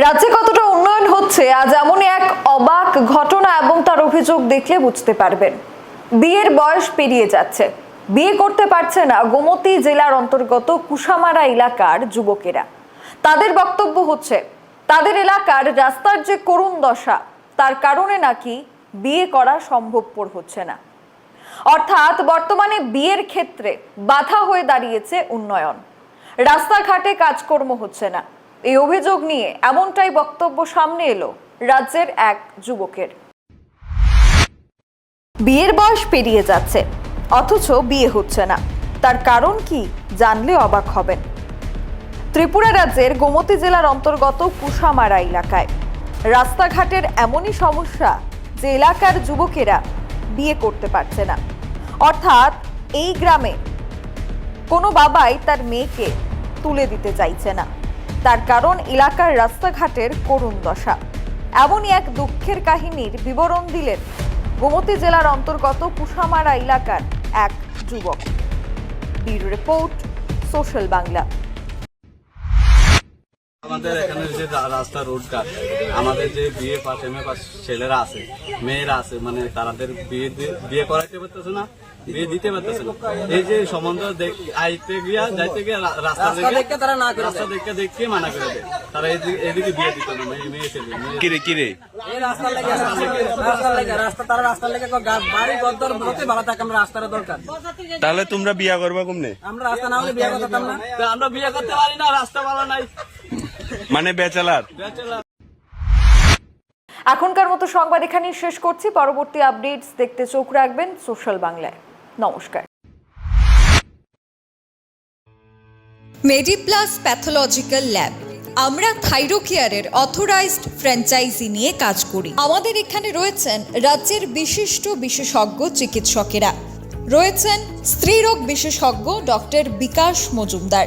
রাজ্যে কতটা উন্নয়ন হচ্ছে, আজ এমনই এক অবাক ঘটনা এবং তার অভিযোগ দেখলে বুঝতে পারবেন। বিয়ের বয়স পেরিয়ে যাচ্ছে। বিয়ে করতে পারছে না গোমতী জেলার অন্তর্গত কুসামারা এলাকার যুবকেরা। তাদের বক্তব্য হচ্ছে, তাদের এলাকার রাস্তার যে করুণ দশা, তার কারণে নাকি বিয়ে করা সম্ভবপর হচ্ছে না। অর্থাৎ বর্তমানে বিয়ের ক্ষেত্রে বাধা হয়ে দাঁড়িয়েছে উন্নয়ন। রাস্তাঘাটে কাজকর্ম হচ্ছে না। এই অভিযোগ নিয়ে এমনটাই বক্তব্য সামনে এলো রাজ্যের এক যুবকের। বিয়ের বয়স পেরিয়ে যাচ্ছে, অথচ বিয়ে হচ্ছে না। তার কারণ কি জানলে অবাক হবেন। ত্রিপুরা রাজ্যের গোমতী জেলার অন্তর্গত কুসামারা এলাকায়। রাস্তাঘাটের এমনই সমস্যা যে এলাকার যুবকেরা বিয়ে করতে পারছে না। অর্থাৎ এই গ্রামে কোনো বাবাই তার মেয়েকে তুলে দিতে চাইছে না। তার কারণ এলাকার রাস্তাঘাটের করুণ দশা। এমনই এক দুঃখের কাহিনীর বিবরণ দিলেন গোমতী জেলার অন্তর্গত পুষামারা এলাকার এক যুবক। Bureau report, social Bangla. আমাদের এখানে যে রাস্তা রোডঘাট আমাদের যে বিয়ে পাস এম এ পাস ছেলেরা আছে মেয়েরা আছে মানে তাদের বিয়ে বিয়ে করাইতে পারতেছে না বিয়ে দিতে পারতেছে না। এই যে সম্বন্ধ আইতে গিয়া যাইতে গিয়া রাস্তা দেখে তারা না রাস্তা দেখে দেখে মানা করে দেয়। তারা এদিকে বিয়ে দিত না মেয়ে মেয়ে ছেলে কিরে কিরে? এই লেগে রাস্তার লেগে রাস্তা তারা রাস্তার লেগে বাড়ি গদ্দর হতে ভালো থাকে আমরা রাস্তার দরকার। তাহলে তোমরা বিয়া করবা কমনে? আমরা রাস্তা না হলে বিয়ে করতাম না। আমরা বিয়ে করতে পারি না রাস্তা ভালো নাই। মানে ব্যাচেলার। এখনকার মতো সংবাদ এখানেই শেষ করছি। পরবর্তী আপডেটস দেখতে চোখ রাখবেন সোশ্যাল বাংলায়। নমস্কার। মেডিপ্লাস প্যাথোলজিক্যাল ল্যাব আমরা থাইরোকেয়ারের অথরাইজড ফ্র্যাঞ্চাইজি নিয়ে কাজ করি। আমাদের এখানে রয়েছেন রাজ্যের বিশিষ্ট বিশেষজ্ঞ চিকিৎসকেরা। রয়েছেন স্ত্রীরোগ বিশেষজ্ঞ ডক্টর বিকাশ মজুমদার।